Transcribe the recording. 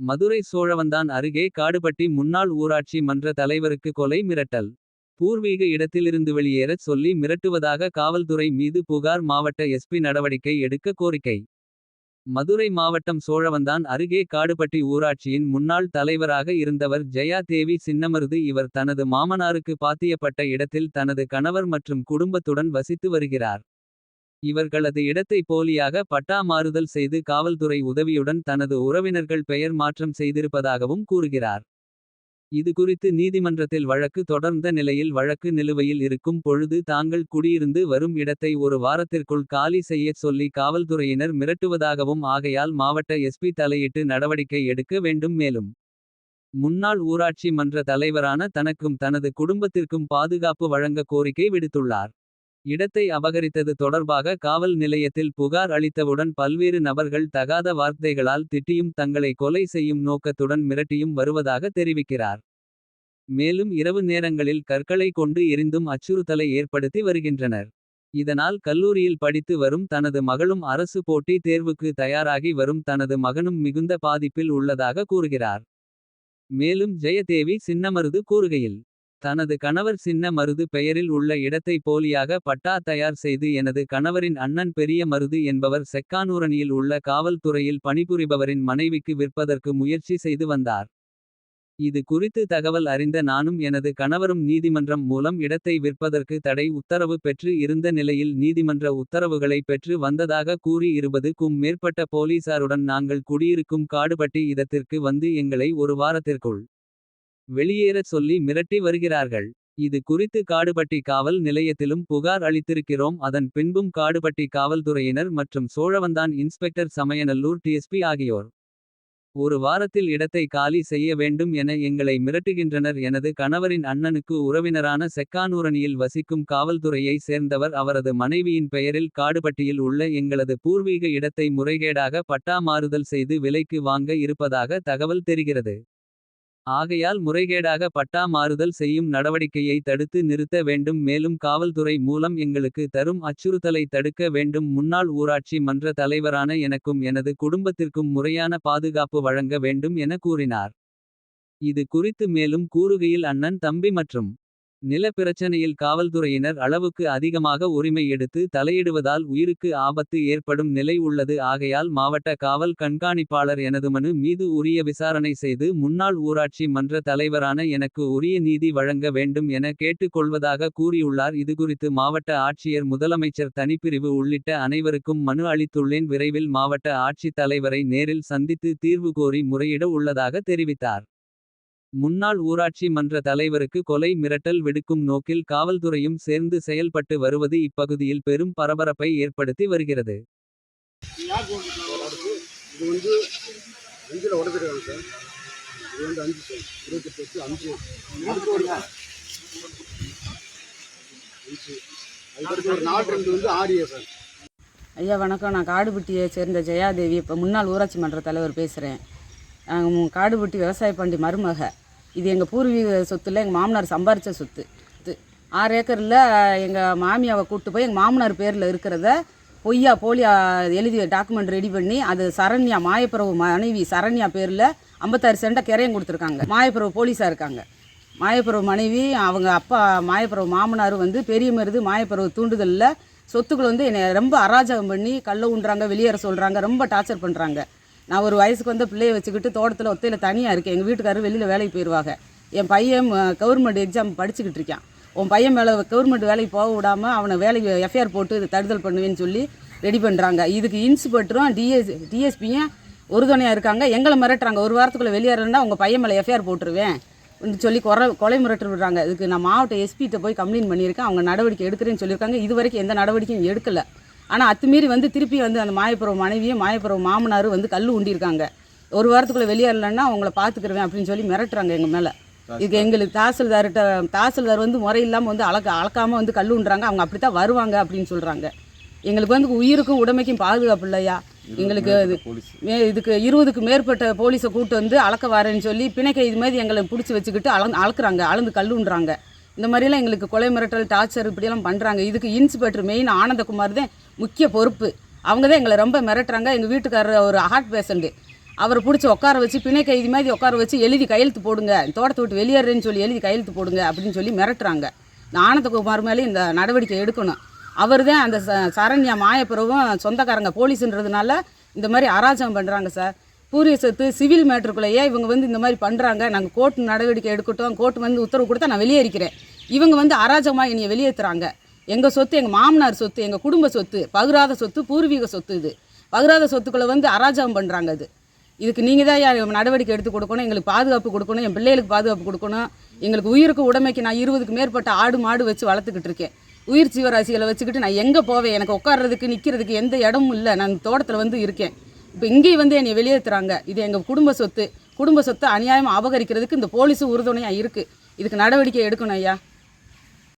மதுரை சோழவந்தான் அருகே காடுபட்டி முன்னாள் ஊராட்சி மன்ற தலைவருக்கு கொலை மிரட்டல். பூர்வீக இடத்திலிருந்து வெளியேறச் சொல்லி மிரட்டுவதாக காவல்துறை மீது புகார் மாவட்ட எஸ்பி நடவடிக்கை எடுக்க கோரிக்கை. மதுரை மாவட்டம் சோழவந்தான் அருகே காடுபட்டி ஊராட்சியின் முன்னாள் தலைவராக இருந்தவர் ஜெயா தேவி சின்னமருது இவர் தனது மாமனாருக்கு பாத்தியப்பட்ட இடத்தில் தனது கணவர் மற்றும் குடும்பத்துடன் வசித்து வருகிறார். இவர்களது இடத்தை போலியாக பட்டா மாறுதல் செய்து காவல்துறை உதவியுடன் தனது உறவினர்கள் பெயர் மாற்றம் செய்திருப்பதாகவும் கூறுகிறார். இது குறித்து நீதிமன்றத்தில் வழக்கு தொடர்ந்த நிலையில் வழக்கு நிலுவையில் இருக்கும் பொழுது தாங்கள் குடியிருந்து வரும் இடத்தை ஒரு வாரத்திற்குள் காலி செய்யச் சொல்லி காவல்துறையினர் மிரட்டுவதாகவும் ஆகையால் மாவட்ட எஸ்பி தலையிட்டு நடவடிக்கை எடுக்க வேண்டும் மேலும். முன்னாள் ஊராட்சி மன்ற தலைவரான தனக்கும் தனது குடும்பத்திற்கும் பாதுகாப்பு வழங்க கோரிக்கை விடுத்துள்ளார். இடத்தை அபகரித்தது தொடர்பாக காவல் நிலையத்தில் புகார் அளித்தவுடன் பல்வேறு நபர்கள் தகாத வார்த்தைகளால் திட்டியும் தங்களை கொலை செய்யும் நோக்கத்துடன் மிரட்டியும் வருவதாக தெரிவிக்கிறார். மேலும் இரவு நேரங்களில் கற்களை கொண்டு எரிந்தும் அச்சுறுத்தலை ஏற்படுத்தி வருகின்றனர். இதனால் கல்லூரியில் படித்து வரும் தனது மகளும் அரசு போட்டி தேர்வுக்கு தயாராகி வரும் தனது மகனும் மிகுந்த பாதிப்பில் உள்ளதாக கூறுகிறார். மேலும் ஜெயதேவி சின்னமருது கூறுகையில். தனது கணவர் சின்ன மருது பெயரில் உள்ள இடத்தை போலியாக பட்டா தயார் செய்து எனது கணவரின் அண்ணன் பெரிய மருது என்பவர் செக்கானூரணியில் உள்ள காவல்துறையில் பணிபுரிபவரின் மனைவிக்கு விற்பதற்கு முயற்சி செய்து வந்தார். இது குறித்து தகவல் அறிந்த நானும் எனது கணவரும் நீதிமன்றம் மூலம் இடத்தை விற்பதற்கு தடை உத்தரவு பெற்று இருந்த நிலையில் நீதிமன்ற உத்தரவுகளை பெற்று வந்ததாக கூறி இருபது க்கும் மேற்பட்ட போலீசாருடன் நாங்கள் குடியிருக்கும் காடுபட்டி இடத்திற்கு வந்து எங்களை ஒரு வாரத்திற்குள். வெளியேறச் சொல்லி மிரட்டி வருகிறார்கள். இது குறித்து காடுபட்டி காவல் நிலையத்திலும் புகார் அளித்திருக்கிறோம் அதன் பின்பும் காடுபட்டி காவல்துறையினர் மற்றும் சோழவந்தான் இன்ஸ்பெக்டர் சமயநல்லூர் டிஎஸ்பி ஆகியோர். ஒரு வாரத்தில் இடத்தை காலி செய்ய வேண்டும் என எங்களை மிரட்டுகின்றனர் எனது கணவரின் அண்ணனுக்கு உறவினரான செக்கானூரணியில் வசிக்கும் காவல்துறையை சேர்ந்தவர் அவரது மனைவியின் பெயரில் காடுபட்டியில் உள்ள எங்களது பூர்வீக இடத்தை முறைகேடாக பட்டா மாறுதல் செய்து விலைக்கு வாங்க இருப்பதாக தகவல் தெரிகிறது. ஆகையால் முறைகேடாக பட்டா மாறுதல் செய்யும் நடவடிக்கையை தடுத்து நிறுத்த வேண்டும் மேலும் காவல்துறை மூலம் எங்களுக்கு தரும் அச்சுறுத்தலை தடுக்க வேண்டும் முன்னாள் ஊராட்சி மன்ற தலைவரான எனக்கும் எனது குடும்பத்திற்கும் முறையான பாதுகாப்பு வழங்க வேண்டும் என கூறினார். இது குறித்து மேலும் கூறுகையில் அண்ணன் தம்பி மற்றும். நில பிரச்சனையில் காவல்துறையினர் அளவுக்கு அதிகமாக உரிமை எடுத்து தலையிடுவதால் உயிருக்கு ஆபத்து ஏற்படும் நிலை உள்ளது. ஆகையால் மாவட்ட காவல் கண்காணிப்பாளர் எனது மனு மீது உரிய விசாரணை செய்து முன்னாள் ஊராட்சி மன்ற தலைவரான எனக்கு உரிய நீதி வழங்க வேண்டும் என கேட்டுக் கொள்வதாக கூறியுள்ளார். இதுகுறித்து மாவட்ட ஆட்சியர் முதலமைச்சர் தனிப்பிரிவு உள்ளிட்ட அனைவருக்கும் மனு அளித்துள்ளேன். விரைவில் மாவட்ட ஆட்சித் தலைவரை நேரில் சந்தித்து தீர்வு கோரி முறையிட உள்ளதாக தெரிவித்தார். முன்னாள் ஊராட்சி மன்ற தலைவருக்கு கொலை மிரட்டல் விடுக்கும் நோக்கில் காவல்துறையும் சேர்ந்து செயல்பட்டு வருவது இப்பகுதியில் பெரும் பரபரப்பை ஏற்படுத்தி வருகிறது. ஐயா வணக்கம். நான் காடுபட்டியை சேர்ந்த ஜெயாதேவி. இப்போ முன்னாள் ஊராட்சி மன்ற தலைவர் பேசுகிறேன் நாங்கள் காடுபட்டி விவசாய பண்டி மருமக. இது எங்கள் பூர்வீக சொத்தில் எங்கள் மாமனார் சம்பாரித்த சொத்து. இது ஆறு ஏக்கரில் எங்கள் மாமியாவை கூப்பிட்டு போய் எங்கள் மாமனார் பேரில் இருக்கிறத பொய்யா போலியா எழுதி டாக்குமெண்ட் ரெடி பண்ணி அது சரண்யா மாயப்பிரபு மனைவி சரண்யா பேரில் ஐம்பத்தாறு செண்டை கிரையும் கொடுத்துருக்காங்க. மாயப்பிரபு போலீஸாக இருக்காங்க. மாயப்பிரபு மனைவி அவங்க அப்பா மாயப்பிரபு மாமனார் வந்து பெரிய மருது மாயப்பிரபு தூண்டுதலில். சொத்துக்கள் வந்து என்னை ரொம்ப அராஜகம் பண்ணி கல்லை உண்றாங்க வெளியேற சொல்கிறாங்க ரொம்ப டார்ச்சர் பண்ணுறாங்க நான் ஒரு வயசுக்கு வந்து பிள்ளையை வச்சுக்கிட்டு தோட்டத்தில் ஒத்தையில் தனியாக இருக்கேன். எங்கள் வீட்டுக்காரர் வெளியில் வேலைக்கு போயிடுவாங்க என் பையன் கவர்மெண்ட் எக்ஸாம் படிச்சுக்கிட்டு இருக்கான். உன் பையன் மேலே கவர்மெண்ட் வேலைக்கு போக விடாமல் அவனை வேலைக்கு எஃப்ஐஆர் போட்டு இது தடுதல் பண்ணுவேன்னு சொல்லி ரெடி பண்ணுறாங்க இதுக்கு இன்ஸ்பெக்டரும் டிஎஸ் டிஎஸ்பியும் உறுதுணையாக இருக்காங்க. எங்களை மிரட்டுறாங்க. ஒரு வாரத்துக்குள்ளே வெளியேறேன்னா உங்கள் பையன் மேலே எஃப்ஐஆர் போட்டுருவேன். சொல்லி கொலை கொலை மிரட்டு விடுறாங்க. இதுக்கு நான் மாவட்ட எஸ்பிகிட்ட போய் கம்ப்ளைண்ட் பண்ணியிருக்கேன். அவங்க நடவடிக்கை எடுக்கிறேன்னு சொல்லியிருக்காங்க. இது வரைக்கும் எந்த நடவடிக்கையும் எடுக்கலை. ஆனால் அத்துமீறி வந்து திருப்பி வந்து அந்த மாயப்புறவு மனைவியும் மாயப்புறவு மாமனார் வந்து கல் உண்டியிருக்காங்க ஒரு வாரத்துக்குள்ளே வெளியேறலன்னா அவங்கள பார்த்துக்குருவேன் அப்படின்னு சொல்லி மிரட்டுறாங்க எங்கள் மேலே. இதுக்கு எங்களுக்கு தாசில்தார்கிட்ட தாசில்தார் வந்து முறை இல்லாமல் வந்து அளக்க அளக்காமல் வந்து கல் உண்டுறாங்க அவங்க அப்படி தான் வருவாங்க அப்படின்னு சொல்கிறாங்க எங்களுக்கு வந்து உயிருக்கும் உடைமைக்கும் பாதுகாப்பு இல்லையா? எங்களுக்கு இது மே இதுக்கு இருபதுக்கு மேற்பட்ட போலீஸை கூட்டு வந்து அளக்க வரேன்னு சொல்லி பிணைக்கை இது மாதிரி எங்களை பிடிச்சி வச்சுக்கிட்டு அளந்து அளக்குறாங்க அளந்து கல்லுன்றாங்க இந்த மாதிரிலாம் எங்களுக்கு கொலை மிரட்டல் டார்ச்சர் இப்படியெல்லாம் பண்ணுறாங்க இதுக்கு இன்ஸ்பெக்டர் மெயின் ஆனந்தகுமார் தான் முக்கிய பொறுப்பு. அவங்க தான் எங்களை ரொம்ப மிரட்டுறாங்க. எங்கள் வீட்டுக்காரர் ஒரு ஹார்ட் பேஷண்ட்டு அவரை பிடிச்சி உட்கார வச்சு பிணை கைதி மாதிரி உட்கார வச்சு எழுதி கையெழுத்து போடுங்க. தோட்டத்தை விட்டு வெளியேறேன்னு சொல்லி எழுதி கையெழுத்து போடுங்க அப்படின்னு சொல்லி மிரட்டுறாங்க. இந்த ஆனந்தகுமார் மேலே இந்த நடவடிக்கை எடுக்கணும். அவர் தான் அந்த ச சரண்யா மாயப்பிரவும் சொந்தக்காரங்க போலீஸுன்றதுனால இந்த மாதிரி அராஜகம் பண்ணுறாங்க சார். பூரிய சொத்து சிவில் மேட்ருக்குள்ளேயே இவங்க வந்து இந்த மாதிரி பண்ணுறாங்க நாங்கள் கோர்ட் நடவடிக்கை எடுக்கட்டும். கோர்ட் வந்து உத்தரவு கொடுத்தா நான் வெளியேறிக்கிறேன். இவங்க வந்து அராஜகமாக என்னையை வெளியேற்றுறாங்க எங்கள் சொத்து எங்கள் மாமனார் சொத்து எங்கள் குடும்ப சொத்து பகுராத சொத்து பூர்வீக சொத்து இது. பகுராத சொத்துக்களை வந்து அராஜகம் பண்ணுறாங்க அது இதுக்கு நீங்கள் தான் நடவடிக்கை எடுத்து கொடுக்கணும்? எங்களுக்கு பாதுகாப்பு கொடுக்கணும் என் பிள்ளைகளுக்கு பாதுகாப்பு கொடுக்கணும். எங்களுக்கு உயிருக்கு உடமைக்கு நான் இருபதுக்கு மேற்பட்ட ஆடு மாடு வச்சு வளர்த்துக்கிட்டு இருக்கேன். உயிர் ஜீவராசிகளை வச்சுக்கிட்டு நான் எங்கே போவேன்? எனக்கு உட்கார்றதுக்கு நிற்கிறதுக்கு எந்த இடமும் இல்லை. நான் தோட்டத்தில் வந்து இருக்கேன். இப்போ இங்கேயும் வந்து என்னை வெளியேற்றுறாங்க இது எங்கள் குடும்ப சொத்து. குடும்ப சொத்தை அநியாயமாக அபகரிக்கிறதுக்கு இந்த போலீஸும் உறுதுணையாக இருக்குது இதுக்கு நடவடிக்கை எடுக்கணும் ஐயா.